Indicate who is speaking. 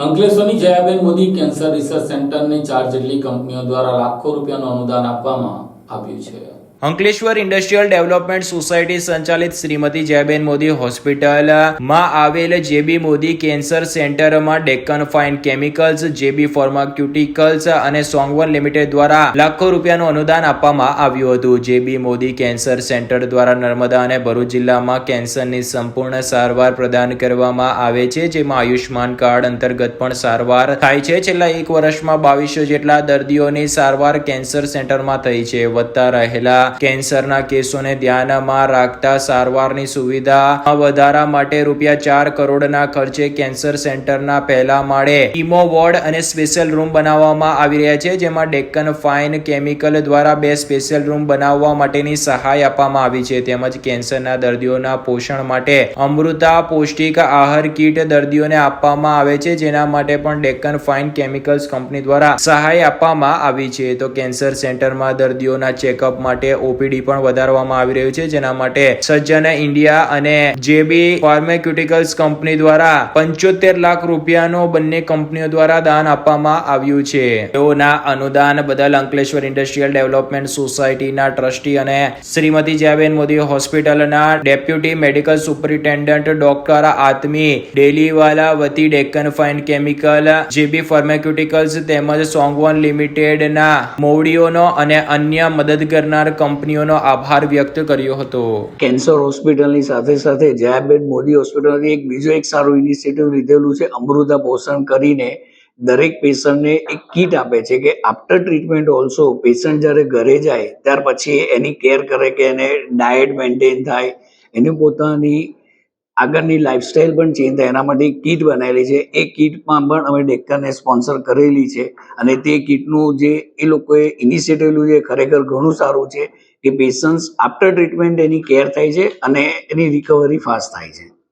Speaker 1: અંકલેશ્વરની Jayaben Modi cancer research સેન્ટરને ચાર જેટલી કંપનીઓ દ્વારા લાખો રૂપિયાનું અનુદાન આપવામાં આવ્યું છે.
Speaker 2: અંકલેશ્વર ઇન્ડસ્ટ્રીયલ ડેવલપમેન્ટ સોસાયટી સંચાલિત શ્રીમતી જયબેન મોદી હોસ્પિટલમાં આવેલ જેબી મોદી કેન્સર સેન્ટરમાં Deccan fine chemicals, JB pharmaceuticals અને સોંગવન લિમિટેડ દ્વારા લાખો રૂપિયાનું અનુદાન આપવામાં આવ્યું હતું. જેબી મોદી કેન્સર સેન્ટર દ્વારા નર્મદા અને ભરૂચ જિલ્લામાં કેન્સરની સંપૂર્ણ સારવાર પ્રદાન કરવામાં આવે છે, જેમાં આયુષ્માન કાર્ડ અંતર્ગત પણ સારવાર થાય છે. છેલ્લા એક વર્ષમાં બાવીસો જેટલા દર્દીઓની સારવાર કેન્સર સેન્ટરમાં થઈ છે. વધતા રહેલા કેન્સરના કેસોને ધ્યાનમાં રાખતા સારવારની સુવિધા વધારા માટે રૂપિયા ચાર કરોડના ખર્ચે કેન્સર સેન્ટરના પહેલા માળે ઇમો વોર્ડ અને સ્પેશિયલ રૂમ બનાવવામાં આવી રહ્યા છે, જેમાં ડેક્કન ફાઇન કેમિકલ દ્વારા બે સ્પેશિયલ રૂમ બનાવવા માટેની સહાય આપવામાં આવી છે. તેમજ કેન્સરના દર્દીઓના પોષણ માટે અમૃતા પૌષ્ટિક આહાર કીટ દર્દીઓને આપવામાં આવે છે, જેના માટે પણ ડેક્કન ફાઇન કેમિકલ્સ કંપની દ્વારા સહાય આપવામાં આવી છે. તો કેન્સર સેન્ટરમાં દર્દીઓના ચેકઅપ માટે ઓપીડી પણ વધારવામાં આવી રહ્યું છે, જેના માટે સજ્જન ઇન્ડિયા અને જેબી ફાર્માક્યુટિકલ્સ કંપની દ્વારા પંચોતેર લાખ રૂપિયાનો બંને કંપનીઓ દ્વારા દાન આપવામાં આવ્યું છે. તેઓના અનુદાન બદલ અંકલેશ્વર ઇન્ડસ્ટ્રીયલ ડેવલપમેન્ટ સોસાયટીના ટ્રસ્ટી અને શ્રીમતી જયાબેન મોદી હોસ્પિટલના deputy medical superintendent doctor Atmi Deliwala વતી Deccan fine chemical, JB pharmaceuticals તેમજ સોંગવન લિમિટેડના મોવડીઓનો અને અન્ય મદદ કરનાર કંપનીઓનો આભાર વ્યક્ત કર્યો હતો.
Speaker 3: કેન્સર હોસ્પિટલની સાથે સાથે જયાબેન મોદી હોસ્પિટલથી એક બીજો એક સારું ઇનિશિયેટિવ લીધેલું છે, અમૃતા પોષણ કરીને દરેક પેશન્ટને એક કીટ આપે છે કે આફ્ટર ટ્રીટમેન્ટ ઓલ્સો પેશન્ટ જ્યારે ઘરે જાય, ત્યાર પછી એની કેર કરે કે એને ડાયટ મેન્ટેન થાય, એની પોતાની આગળની લાઇફસ્ટાઈલ પણ ચેન્જ થાય. એના માટે કીટ બનાવેલી છે. એ કીટમાં પણ અમે ડેક્કરને સ્પોન્સર કરેલી છે અને તે કીટનું જે એ લોકોએ ઇનિશિયેટિવ લીધું છે ખરેખર ઘણું સારું છે કે patients after treatment any care થાય છે અને એની રિકવરી ફાસ્ટ થાય છે.